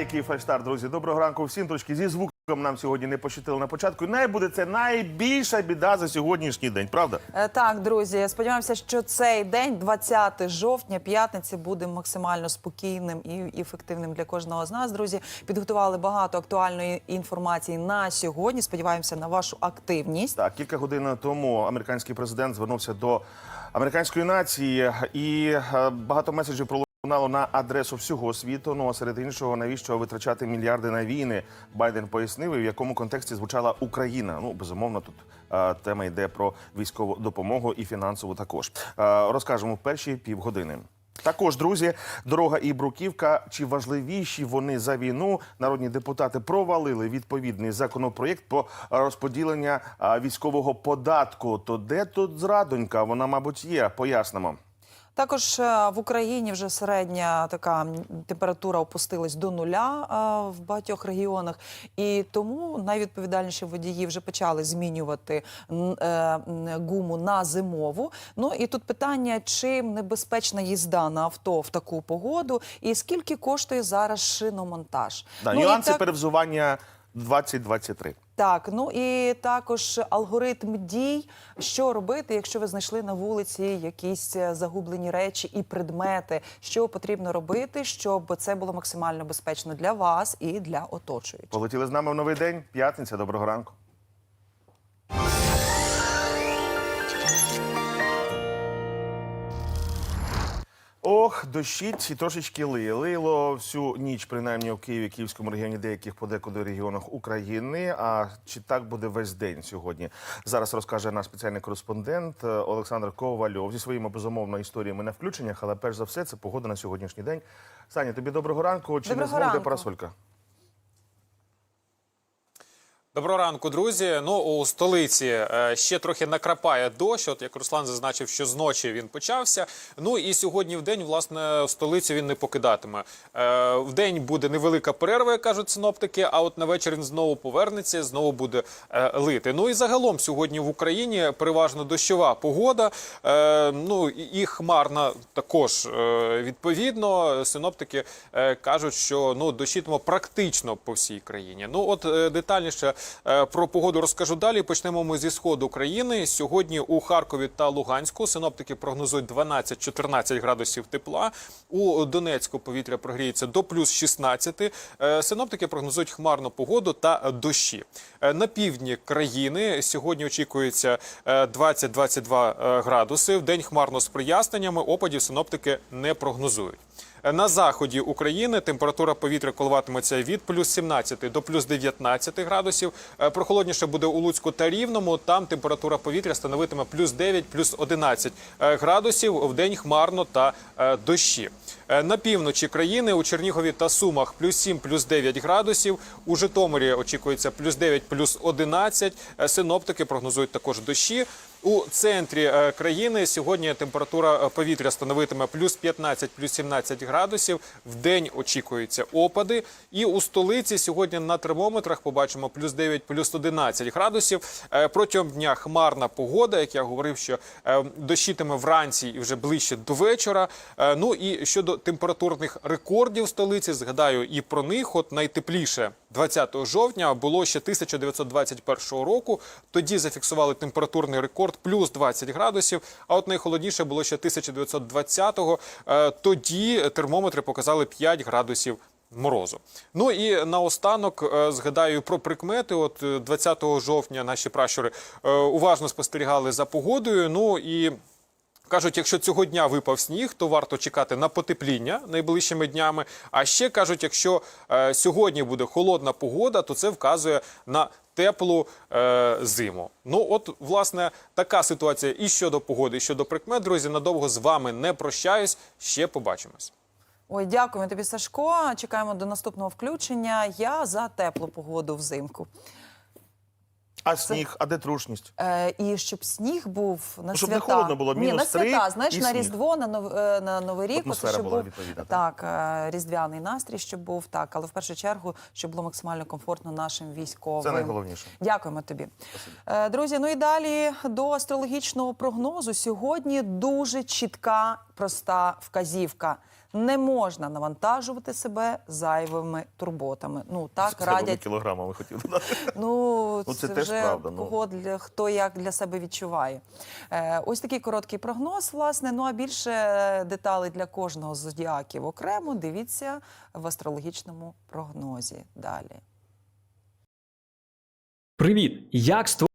Який фальштар, друзі. Доброго ранку всім. Трошки зі звуком нам сьогодні не пощастило на початку. Най буде це найбільша біда за сьогоднішній день, правда? Е, Так, друзі, сподіваємося, що цей день, 20 жовтня, п'ятниці, буде максимально спокійним і ефективним для кожного з нас. Друзі, підготували багато актуальної інформації на сьогодні. Сподіваємося на вашу активність. Так, кілька годин тому американський президент звернувся до американської нації, і е, багато меседжів пролунало на адресу всього світу. Ну а серед іншого, навіщо витрачати мільярди на війни? Байден пояснив, і в якому контексті звучала Україна. Ну безумовно, тут е, тема йде про військову допомогу і фінансову також. Е, розкажемо в перші півгодини. Також, друзі, дорога і бруківка. Чи важливіші вони за війну? Народні депутати провалили відповідний законопроєкт про розподілення військового податку. То де тут зрадонька? Вона, мабуть, є. Пояснимо. Також е, в Україні вже середня така температура опустилась до нуля е, в багатьох регіонах, і тому найвідповідальніші водії вже почали змінювати е, гуму на зимову. Ну і тут питання: чим небезпечна їзда на авто в таку погоду, і скільки коштує зараз шиномонтаж? Да, ну, нюанси так- перевзування 2023. Так, ну і також алгоритм дій, що робити, якщо ви знайшли на вулиці якісь е, загублені речі і предмети, що потрібно робити, щоб це було максимально безпечно для вас і для оточуючих. Полетіли з нами в новий день. П'ятниця. Доброго ранку. Ох, дощить і трошечки лили. Лило всю ніч, принаймні у Києві, Київському регіоні, деяких подекуди регіонах України. А чи так буде весь день сьогодні? Зараз розкаже наш спеціальний кореспондент е, Олександр Ковальов зі своїми безумовно історіями на включеннях. Але перш за все, це погода на сьогоднішній день. Саня, тобі доброго ранку. Чи Доброго не змов, де парасолька? Доброго ранку, друзі. Ну у столиці е, ще трохи накрапає дощ. От як Руслан зазначив, що зночі він почався. Ну і сьогодні в день, власне, столицю він не покидатиме. Е, в день буде невелика перерва, як кажуть синоптики. А от на вечір він знову повернеться, знову буде е, лити. Ну і загалом сьогодні в Україні переважно дощова погода. Ну і хмарна також відповідно. Синоптики кажуть, що ну дощитиме практично по всій країні. Ну от детальніше про погоду розкажу далі. Почнемо ми зі сходу України. Сьогодні у Харкові та Луганську синоптики прогнозують 12-14 градусів тепла. У Донецьку повітря прогріється до плюс 16. Е, Синоптики прогнозують хмарну погоду та дощі. Е, На півдні країни сьогодні очікується е, 20-22 е, градуси. В день хмарно з проясненнями. Опадів синоптики не прогнозують. На заході України температура повітря коливатиметься від плюс 17 до плюс 19 градусів. Е, Прохолодніше буде у Луцьку та Рівному. Там температура повітря становитиме плюс 9, плюс 11 е, градусів. В день хмарно та е, дощі. На півночі країни у Чернігові та Сумах плюс 7, плюс 9 градусів. У Житомирі очікується плюс 9, плюс 11. Е, Синоптики прогнозують також дощі. У центрі е, країни сьогодні температура е, повітря становитиме плюс 15, плюс 17 градусів. В день очікуються опади. І у столиці сьогодні на термометрах побачимо плюс 9, плюс 11 градусів. Е, Протягом дня хмарна погода, як я говорив, що дощитиме вранці і вже ближче до вечора. Ну і щодо температурних рекордів столиці, згадаю і про них. От найтепліше 20 жовтня було ще 1921 року. Тоді зафіксували температурний рекорд плюс 20 градусів. А от найхолодніше було ще 1920-го. Е, Тоді термометри показали 5 градусів. Морозу. Ну і наостанок е, згадаю про прикмети. От е, 20 жовтня наші пращури е, уважно спостерігали за погодою. Ну і Кажуть, якщо цього дня випав сніг, то варто чекати на потепління найближчими днями. А ще кажуть, якщо е, сьогодні буде холодна погода, то це вказує на теплу е, зиму. Ну, от, власне, така ситуація і щодо погоди, і щодо прикмет. Друзі, надовго з вами не прощаюсь. Ще побачимось. Ой, дякуємо тобі, Сашко. Чекаємо до наступного включення. Я за теплу погоду взимку. А сніг, а де трушність? Е, і щоб сніг був на Ну, щоб свята. не холодно було, Ні, мінус на свята, знаєш, і на сніг. Різдво, на, нов, е, на Новий рік. Атмосфера щоб була був, відповідна, Так, е, різдвяний настрій, щоб був так, але в першу чергу, щоб було максимально комфортно нашим військовим. Це найголовніше. Дякуємо тобі. Е, Друзі, ну і далі до астрологічного прогнозу. Сьогодні дуже чітка проста вказівка. Не можна навантажувати себе зайвими турботами. Ну так З радять кілограмами хотів додати. Ну, Ну, це, це теж вже правда, ну. кого для хто як для себе відчуває. Е, ось такий короткий прогноз, власне. Ну а більше деталей для кожного з зодіаків окремо дивіться в астрологічному прогнозі. Далі. Привіт! Як створити